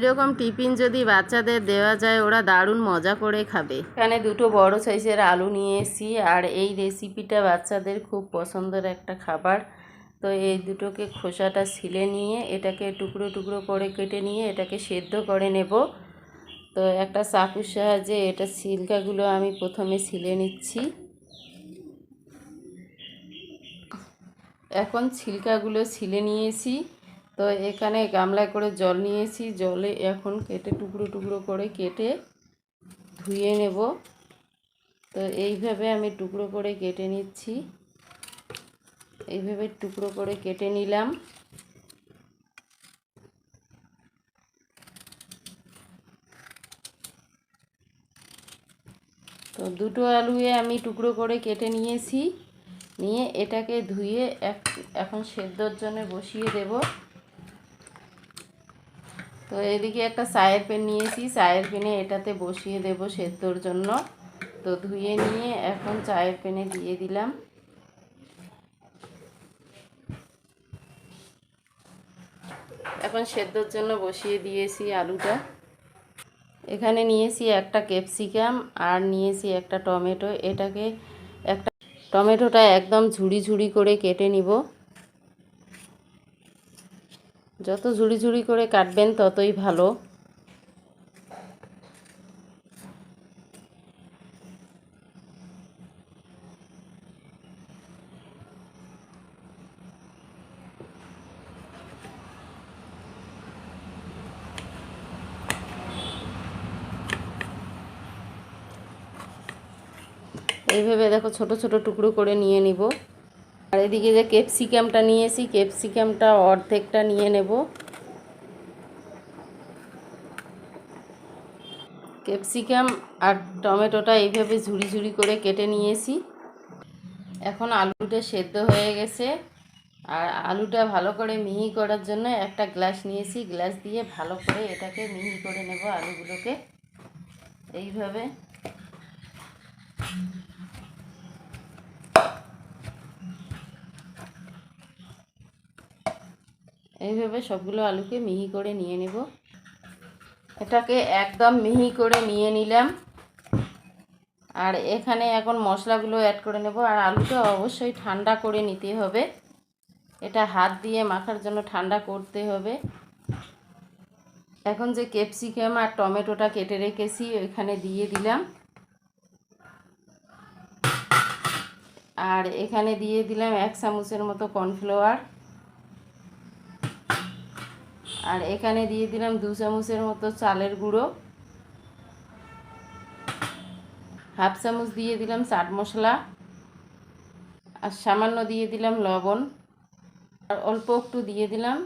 এরকম টিফিন যদি বাচ্চাদের দেওয়া যায়, ওরা দারুণ মজা করে খাবে। এখানে দুটো বড় সাইজের আলু নিয়ে এসেছি, আর এই রেসিপিটা বাচ্চাদের খুব পছন্দের একটা খাবার। তো এই দুটোকে খোসাটা ছিলে নিয়ে এটাকে টুকরো টুকরো করে কেটে নিয়ে এটাকে সেদ্ধ করে নেব। তো একটা চাকুর সাহায্যে এটা ছিলকাগুলো আমি প্রথমে ছিলে নিচ্ছি। এখন ছিলকাগুলো ছিলে নিয়েছি। তো এখানে গামলায় করে জল নিয়েছি। জলে এখন কেটে টুকরো টুকরো করে কেটে ধুয়ে নেব। তো এইভাবে আমি টুকরো করে কেটে নিচ্ছি। এইভাবে টুকরো করে কেটে নিলাম। তো দুটো আলুয়ে আমি টুকরো করে কেটে নিয়েছি। নিয়ে এটাকে ধুয়ে এখন সেদ্ধর জন্য বসিয়ে দেব। তো এদিকে একটা চায়ের পেন নিয়েছি। চায়ের পেনে এটাতে বসিয়ে দেব সেদ্ধর জন্য। তো ধুয়ে নিয়ে এখন চায়ের পেনে দিয়ে দিলাম। এখন সেদ্ধর জন্য বসিয়ে দিয়েছি আলুটা। এখানে নিয়েছি একটা ক্যাপসিকাম আর নিয়েছি একটা টমেটো। এটাকে একটা টমেটোটা একদম ঝুড়ি ঝুড়ি করে কেটে নিব। যত ঝুড়ি ঝুড়ি করে কাটবেন ততই ভালো। এইভাবে দেখো ছোট ছোট টুকরো করে নিয়ে নিব। আর এদিকে যে ক্যাপসিকামটা নিয়েছি, ক্যাপসিকামটা অর্ধেকটা নিয়ে নেব। ক্যাপসিকাম আর টমেটোটা এইভাবে ঝুড়ি ঝুড়ি করে কেটে নিয়েছি। এখন আলুটা সেদ্ধ হয়ে গেছে। আর আলুটা ভালো করে মিহি করার জন্য একটা গ্লাস নিয়েছি। গ্লাস দিয়ে ভালো করে এটাকে মিহি করে নেব আলুগুলোকে। এইভাবে। এইভাবে সবগুলো আলুকে মিহি করে নিয়ে নেব। এটাকে একদম মিহি করে নিয়ে নিলাম। আর এখানে এখন মশলাগুলো অ্যাড করে নেব। আর আলুটা অবশ্যই ঠান্ডা করে নিতে হবে। এটা হাত দিয়ে মাখার জন্য ঠান্ডা করতে হবে। এখন যে ক্যাপসিকাম আর টমেটোটা কেটে রেখেছি, ওইখানে দিয়ে দিলাম। আর এখানে দিয়ে দিলাম এক চামচের মতো কর্নফ্লাওয়ার। আর এখানে দিয়ে দিলাম দু চামচের মতো চালের গুঁড়ো। হাফ চামচ দিয়ে দিলাম চাট মশলা। আর সামান্য দিয়ে দিলাম লবণ। আর অল্প একটু দিয়ে দিলাম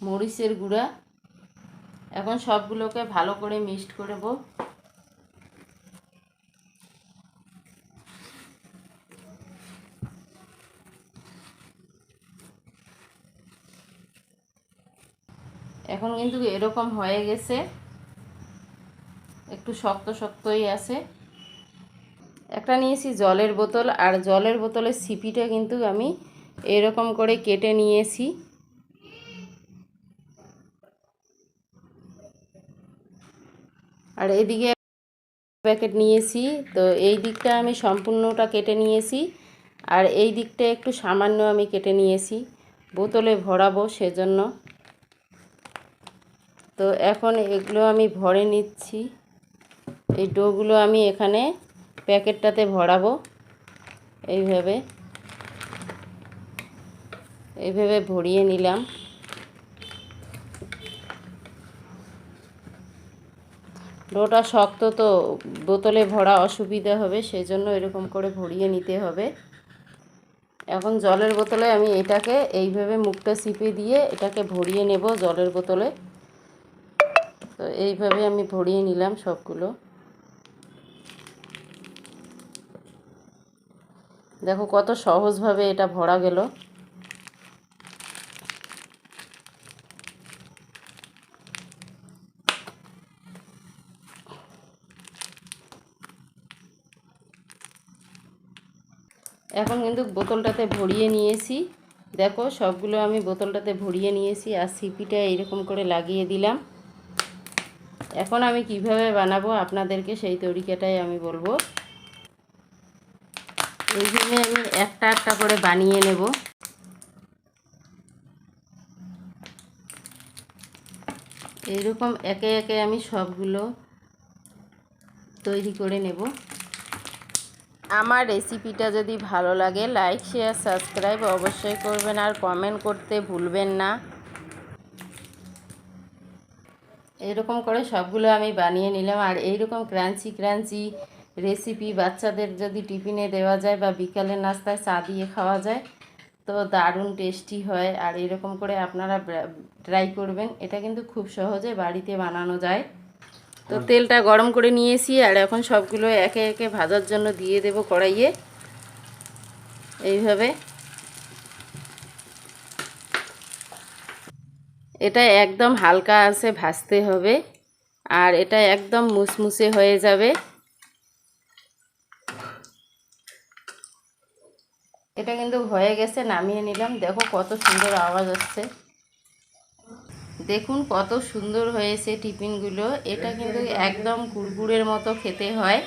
মরিচের গুঁড়া। এখন সবগুলোকে ভালো করে মিক্সড করব এখন কিন্তু এরকম হয়ে গেছে। একটু শক্ত শক্তই আছে। একটা নিয়েছি জলের বোতল, আর জলের বোতলের সিপিটা কিন্তু আমি এরকম করে কেটে নিয়েছি। আর এদিকে প্যাকেট নিয়েছি, তো এই দিকটা আমি সম্পূর্ণটা কেটে নিয়েছি, আর এই দিকটা একটু সামান্য আমি কেটে নিয়েছি। বোতলে ভরাবো সেজন্য। তো এখন এগুলো আমি ভরে নিচ্ছি। এই ডোগুলো আমি এখানে প্যাকেটটাতে ভরাবো। এইভাবে। এইভাবে ভরিয়ে নিলাম। ডোটা শক্ত তো, বোতলে ভরা অসুবিধা হবে সেই জন্য এরকম করে ভরিয়ে নিতে হবে। এখন জলের বোতলে আমি এটাকে এইভাবে মুখটা চিপে দিয়ে এটাকে ভরিয়ে নেব জলের বোতলে। তো এইভাবে আমি ভরিয়ে নিলাম সবগুলো। দেখো কত সহজভাবে এটা ভরা গেল। এখন কিন্তু বোতলটাতে ভরিয়ে নিয়েছি। দেখো সবগুলো আমি বোতলটাতে ভরিয়ে নিয়েছি আর সিপিটা এইরকম করে লাগিয়ে দিলাম। এখন আমি কীভাবে বানাবো আপনাদেরকে সেই তরিকাটাই আমি বলব। এইভাবে আমি একটা একটা করে বানিয়ে নেব। এইরকম একে একে আমি সবগুলো তৈরি করে নেব। আমার রেসিপিটা যদি ভালো লাগে, লাইক, শেয়ার, সাবস্ক্রাইব অবশ্যই করবেন আর কমেন্ট করতে ভুলবেন না। এরকম করে সবগুলো আমি বানিয়ে নিলাম। আর এইরকম ক্রাঞ্চি ক্রাঞ্চি রেসিপি বাচ্চাদের যদি টিফিনে দেওয়া যায় বা বিকালের নাস্তায় চা দিয়ে খাওয়া যায় তো দারুণ টেস্টি হয়। আর এরকম করে আপনারা ট্রাই করবেন। এটা কিন্তু খুব সহজে বাড়িতে বানানো যায়। তো তেলটা গরম করে নিয়েছি আর এখন সবগুলো একে একে ভাজার জন্য দিয়ে দেব কড়াইয়ে। এইভাবে এটা একদম হালকা আছে, ভাজতে হবে। আর এটা একদম মুসমুসে হয়ে যাবে। এটা কিন্তু হয়ে গেছে, নামিয়ে নিলাম। দেখো কত সুন্দর আওয়াজ আসছে। দেখুন কত সুন্দর হয়েছে টিফিনগুলো। এটা কিন্তু একদম কুরকুরের মতো খেতে হয়।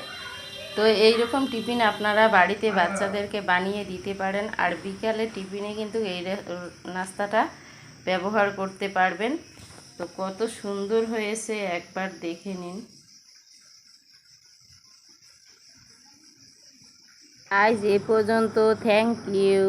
তো এই রকম টিফিন আপনারা বাড়িতে বাচ্চাদেরকে বানিয়ে দিতে পারেন। আর বিকালে টিফিনে কিন্তু এই নাস্তাটা ব্যবহার করতে পারবেন। তো কত সুন্দর হয়েছে, একবার দেখে নিন। আজ এ পর্যন্ত থ্যাংক ইউ